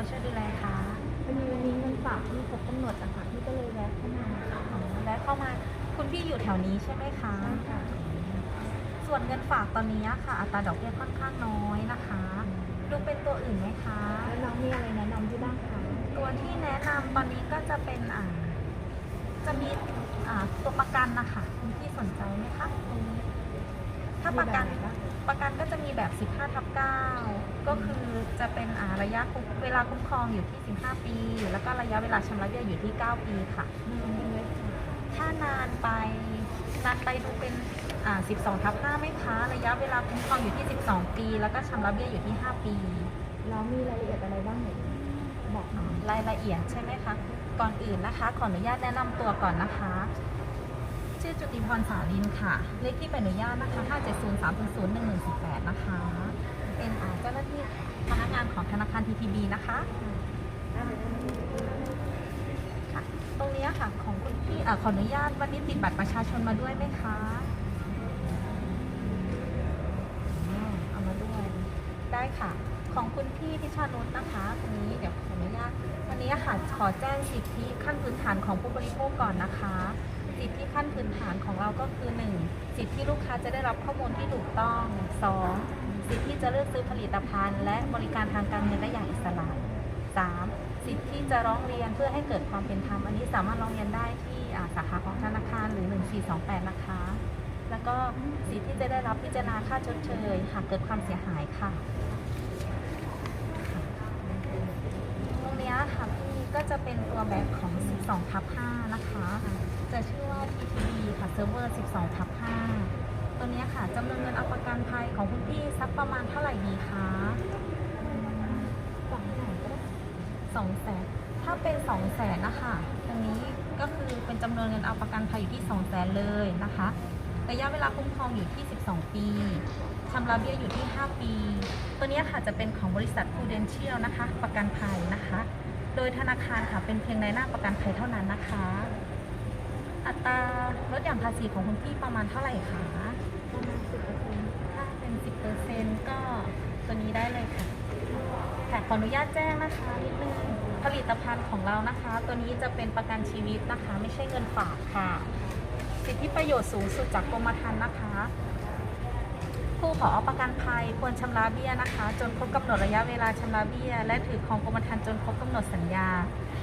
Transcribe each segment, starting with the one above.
อช่วยดูแลคะพอดีวันนี้เงินฝากที่ครบกำหนดอะค่ะที่ก็เลยแวะเข้ามาค่ะอ๋อและเข้ามา คุณพี่อยู่แถวนี้ใช่ไหมคะใช่ค่ะส่วนเงินฝากตอนนี้ค่ะ อัตราดอกเบี้ยค่อนข้างน้อยนะคะ ดูเป็นตัวอื่นไหมคะแล้วน้องมีอะไรแนะนำที่บ้างคะ ตัวที่แนะนำตอนนี้ก็จะเป็นอ่าจะมีอ่าตัวประกันนะคะคุณพี่สนใจไหมคะตรงนี้ ถ้าประกันมีแบบไหนบ้างประกันก็จะมีแบบ 15ทับ9ก็คือจะเป็นอ่าระยะคุ้มเวลาคุ้มครองอยู่ที่ 15 ปี แล้วก็ระยะเวลาชำระเบี้ยอยู่ที่ 9 ปีค่ะอืมเป็นเลยค่ะถ้านานไปนานไปดูเป็นอ่า12ทับ5ไหมคะระยะเวลาคุ้มครองอยู่ที่ 12 ปี แล้วก็ชำระเบี้ยอยู่ที่ 5 ปีแล้วมีรายละเอียดอะไรบ้างไหนบอกหน่อยรายละเอียดใช่ไหมคะ ก่อนอื่นนะคะ ขออนุญาตแนะนำตัวก่อนนะคะ ชื่อจุติพรสาลินค่ะ เลขที่ใบอนุญาตนะคะ 570 300 1118 นะคะ เป็นเจ้าหน้าที่พนักงานของธนาคาร TTB นะคะค่ะตรงนี้ค่ะของคุณพี่อขออนุญาตวันนี้ติดบัตรประชาชนมาด้วยไหมคะเอามาด้วย ได้ค่ะของคุณพี่พิชานุชนะคะตรงนี้เดี๋ยวขออนุญาตวันนี้ค่ะขอแจ้งสิทธิขั้นพื้นฐานของผู้บริโภคก่อนนะคะ สิทธิขั้นพื้นฐานของเราก็คือ 1. สิทธิที่ลูกค้าจะได้รับข้อมูลที่ถูกต้อง 2. สิทธิที่จะเลือกซื้อผลิตภัณฑ์ และบริการทางการเงินได้อย่างอิสระ 3. สิทธิที่จะร้องเรียนเพื่อให้เกิดความเป็นธรรมอันนี้สามารถร้องเรียนได้ที่สาขาของธนาคารหรือ 1428 นะคะ แล้วก็สิทธิที่จะได้รับพิจารณาค่าชดเชยหากเกิดความเสียหายค่ะตรงนี้ค่ะพี่ก็จะเป็นตัวแบบของ 12ทับ5นะคะ จะชื่อว่า TTB ค่ะเซิร์ฟเวอร์12ทับ5ตัวนี้ค่ะจำนวนเงินเอาประกันภัยของคุณพี่สักประมาณเท่าไหร่ดีคะสองแสนก็ได้2แสนถ้าเป็น2แสนนะคะตรงนี้ก็คือเป็นจำนวนเงินเอาประกันภัยอยู่ที่2แสนเลยนะคะระยะเวลาคุ้มครองอยู่ที่ 12 ปีชำระเบี้ยอยู่ที่ 5 ปี ตัวนี้ค่ะจะเป็นของบริษัท Prudential นะคะ ประกันภัยนะคะ โดยธนาคารค่ะเป็นเพียงในหน้าประกันภัยเท่านั้นนะคะ อัตราลดหย่อนภาษีของคุณพี่ประมาณเท่าไหร่คะประมาณสิบเปอร์เซ็นต์ถ้าเป็น10%ก็ตัวนี้ได้เลยค่ะค่ขออนุญาตแจ้งนะคะนิดนึงผลิตภัณฑ์ของเรานะคะ ตัวนี้จะเป็นประกันชีวิตนะคะ ไม่ใช่เงินฝากค่ะ สิทธิประโยชน์สูงสุดจากกรมธรรม์นะคะ ผู้ขอประกันภัยควรชำระเบี้ยนะคะ จนครบกำหนดระยะเวลาชำระเบี้ย และถือครองกรมธรรม์จนครบกำหนดสัญญา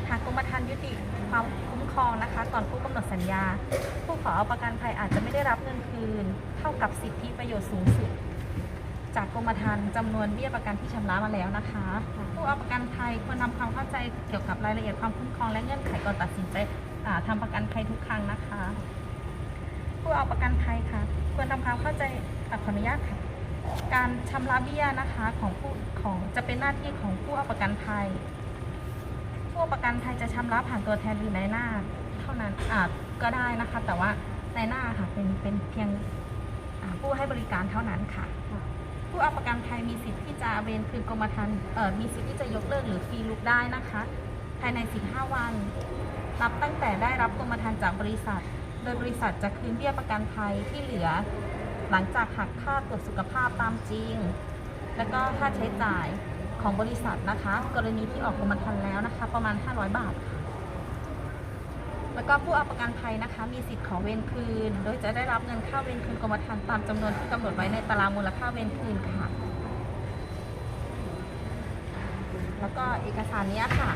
หากกรมธรรม์ยุติความคุ้มครองนะคะก่อนครบกำหนด สัญญา ผู้ขอเอาประกันภัยอาจจะไม่ได้รับเงินคืน เท่ากับสิทธิประโยชน์สูงสุด จากกรมธรรม์จำนวนเบี้ยประกันที่ชำระมาแล้วนะคะ ผู้เอาประกันภัยควรทำความเข้าใจเกี่ยวกับรายละเอียดความคุ้มครองและเงื่อนไขก่อนตัดสินใจทำประกันภัยทุกครั้งนะคะ ผู้เอาประกันภัยค่ะ ควรทำความเข้าใจขออนุญาตค่ะการชำระเบี้ยนะคะของผู้ของจะเป็นหน้าที่ของผู้เอาประกันภัย ผู้เอาประกันภัยจะชำระผ่านตัวแทนหรือนายหน้า เท่านั้นอ่า ก็ได้นะคะ แต่ว่าในหน้าค่ะเป็นเป็นเพียงผู้ให้บริการเท่านั้นค่ะ ผู้เอาประกันภัยมีสิทธิ์ที่จะเวนคืนกรมธรรม์มีสิทธิ์ที่จะยกเลิกหรือฟรีลุกได้นะคะ ภายใน 15 วันนับตั้งแต่ได้รับกรมธรรม์จากบริษัท โดยบริษัทจะคืนเบี้ยประกันภัยที่เหลือ หลังจากหักค่าตรวจสุขภาพตามจริง แล้วก็ค่าใช้จ่ายของบริษัทนะคะ กรณีที่ออกกรมธรรม์แล้วนะคะ ประมาณ 500 บาทค่ะ แล้วก็ผู้เอาประกันภัยนะคะ มีสิทธิ์ขอเวรคืน โดยจะได้รับเงินค่าเวรคืนกรมธรรม์ตามจำนวนที่กำหนดไว้ในตารางมูลค่าเวรคืนค่ะ แล้วก็เอกสารเนี้ยค่ะ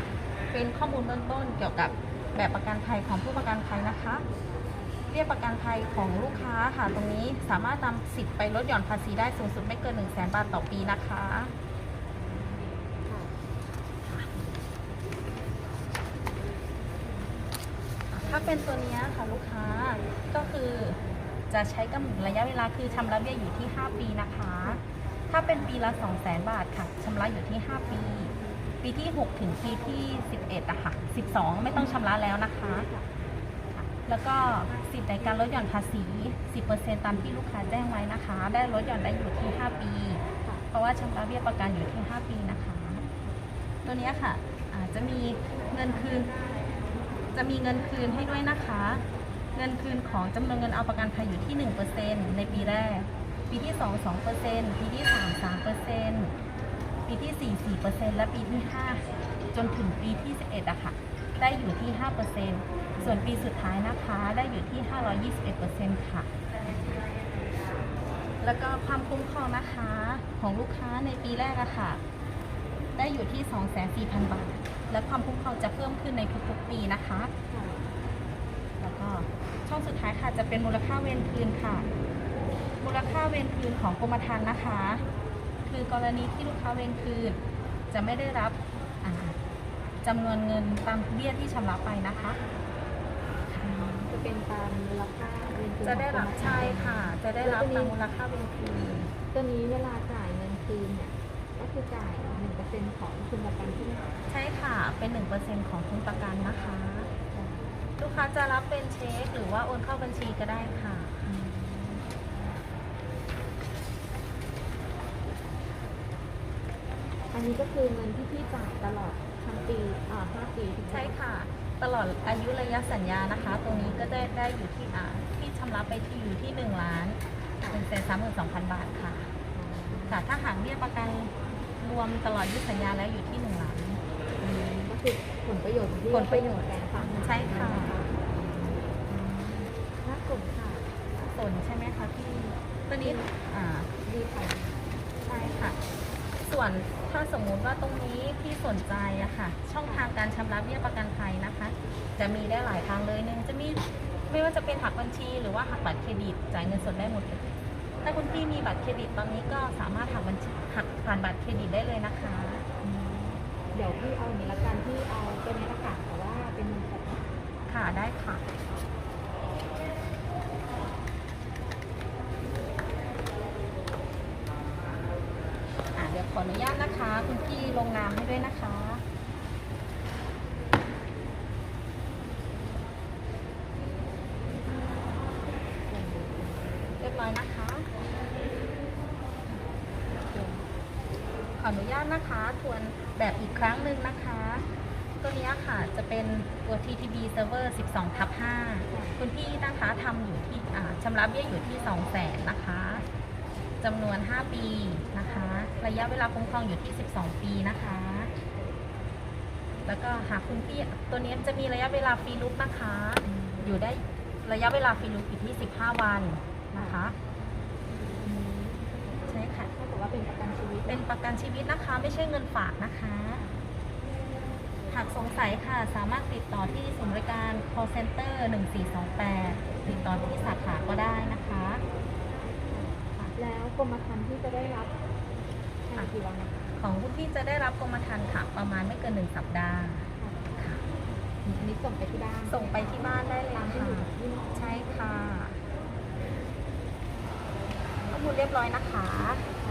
เป็นข้อมูลเบื้องต้นเกี่ยวกับแบบประกันภัยของผู้ประกันภัยนะคะ เรียกประกันภัยของลูกค้าค่ะ ตรงนี้สามารถนำสิทธิ์ไปลดหย่อนภาษีได้สูงสุดไม่เกิน 1 0 0 0 0แบาทต่อปีนะคะ ถ้าเป็นตัวนี้ค่ะลูกค้าก็คือจะใช้กำหนดระยะเวลาคือชำระเบี้ยอยู่ที่ 5 ปีนะคะ ถ้าเป็นปีละ 2 0 0 0 0 0บาทค่ะชำระอยู่ที่ 5 ปี ปีที่ 6 ถึงปีที่ 11อะค่ะ 12 ไม่ต้องชำระแล้วนะคะ แล้วก็สิทธิ์ในการลดหย่อนภาษี 10%ตามที่ลูกค้าแจ้งไว้นะคะ ได้ลดหย่อนได้อยู่ที่ 5 ปี เพราะว่าชำระเบี้ยประกันอยู่ที่ 5 ปีนะคะ ตัวนี้ค่ะอาจจะมีเงินคืน จะมีเงินคืนให้ด้วยนะคะ เงินคืนของจำนวนเงินเอาประกันภัยอยู่ที่ 1%ในปีแรก ปีที่ 2 2%ปีที่ 3 3%ปีที่ 4 4และปีที่ 5 จนถึงปีที่ 11อะค่ะได้อยู่ที่ 5ส่วนปีสุดท้ายนะคะได้อยู่ที่ 521ค่ะ แล้วก็ความคุ้มครองนะคะของลูกค้าในปีแรกอะค่ะ ได้อยู่ที่ 2,400,000 บาท และความคุ้มครองจะเพิ่มขึ้นในทุกๆปีนะคะค่ะแล้วก็ช่องสุดท้ายค่ะจะเป็นมูลค่าเวรคืนค่ะ มูลค่าเวรคืนของกรมธรรม์นะคะ คือกรณีที่ลูกค้าเวรคืนจะไม่ได้รับอ่าจำานวนเงินตามเบี้ยที่ชำระไปนะคะจะเป็นตามมูลค่าเงินคืนจะได้รับของกมธรรม์ใช่ค่ะ จะได้รับตามมูลค่าเวรคืนตัวนี้เวลาจ่ายเงินคืนเนี่ยก็คือจ่าย ของทุนประกันที่ไหนใช่ค่ะ เป็น 1%ของทุนประกันนะคะ ลูกค้าจะรับเป็นเช็คหรือว่าโอนเข้าบัญชีก็ได้ค่ะ อันนี้ก็คือเงินที่พี่จ่ายตลอดทั้งปีอ่าห้าปีถูกไหมใช่ค่ะ ตลอดอายุระยะสัญญานะคะ ตรงนี้ก็ได้ได้อยู่ที่อ่าที่ชำระไปที่อยู่ที่1ล้าน1แสนสามหมื่นสองพันบาทค่ะ ค่ะ ถ้าหากเบี้ยประกัน รวมตลอดอายุสัญญาแล้วอยู่ที่1ล้านอืมก็คือผลประโยชน์ที่ผลประโยชน์แทนฝั่งใช่ค่ะหน้ากลุ่มค่ะสนใช่ไหมคะพี่ตัวนี้อ่าดีค่ะใช่ค่ะ ส่วนถ้าสมมุติว่าตรงนี้พี่สนใจอะค่ะ ช่องทางการชำระเบี้ยประกันภัยนะคะ จะมีได้หลายทางเลยหนึ่งจะมีไม่ว่าจะเป็นหักบัญชี หรือว่าหักบัตรเครดิตจ่ายเงินสดได้หมดเลย ถ้าคุณพี่มีบัตรเครดิตตอนนี้ก็สามารถหักบัญชีหักผ่านบัตรเครดิตได้เลยนะคะ เดี๋ยวพี่เอาอย่างนี้ละกันที่เอาตัวนี้ละกันแต่ว่าเป็นเงินสดนะค่ะได้ค่ะ อะเดี๋ยวขออนุญาตนะคะ คุณพี่ลงนามให้ด้วยนะคะ เรียบร้อยนะคะ ขออนุญาตนะคะทวนแบบอีกครั้งหนึ่งนะคะ ตัวนี้ค่ะจะเป็นตัว TTB Server 12ทับ5คุณพี่นะคะทำอยู่ที่อ่าชำระเบี้ยอยู่ที่ 2 0 0แสนนะคะจำนวน 5 ปีนะคะ ระยะเวลาคุ้มครองอยู่ที่ 12 ปีนะคะ แล้วก็หากคุณพี่ตัวนี้จะมีระยะเวลาฟรีลุกนะคะ อยู่ได้ระยะเวลาฟรีลุกอยู่ที่ 15 วันนะคะ เท่ากับว่าเป็นประกันชีวิต เป็นประกันชีวิตนะคะ ไม่ใช่เงินฝากนะคะ หากสงสัยค่ะ สามารถติดต่อที่ศูนย์บริการ call center 1428 ติดต่อที่สาขาก็ได้นะคะค่ะแล้วกรมธรรม์ที่จะได้รับภายในกี่วันนะคะของคุณพี่จะได้รับกรมธรรม์ค่ะประมาณไม่เกิน1สัปดาห์ค่ะอันนี้ส่งไปที่บ้าน ส่งไปที่บ้านได้เลยตามที่ค่ะอยู่ที่น้องใช่ค่ะข้อมูลเรียบร้อยนะคะอันนี้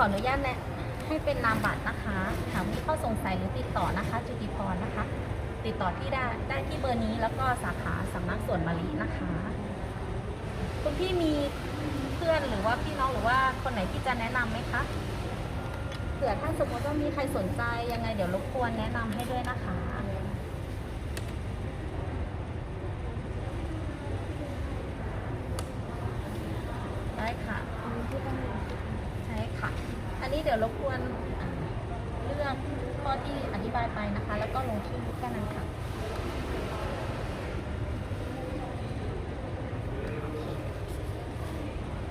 ขออนุญาตแนะให้เป็นนามบัตรนะคะ หากมีข้อสงสัยหรือติดต่อนะคะ จุติพรนะคะ ติดต่อที่ได้ได้ที่เบอร์นี้แล้วก็สาขาสำนักสวนมะลินะคะ คุณพี่มีเพื่อนหรือว่าพี่น้องหรือว่าคนไหนที่จะแนะนำไหมคะเผื่อถ้าสมมติว่ามีใครสนใจยังไงเดี๋ยวรบกวนแนะนำให้ด้วยนะคะได้ค่ะ ค่ะ อันนี้เดี๋ยวรบกวนเรื่องข้อที่อธิบายไปนะคะ แล้วก็ลงชื่อแค่นั้นค่ะ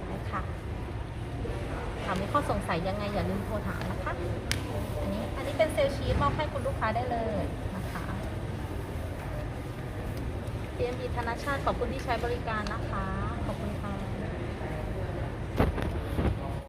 ได้ค่ะถามมีข้อสงสัยยังไงอย่าลืมโทรถามนะคะ อันนี้อันนี้เป็นเซลชีตมอบให้คุณลูกค้าได้เลยนะคะ PMB ธนชาติขอบคุณที่ใช้บริการนะคะ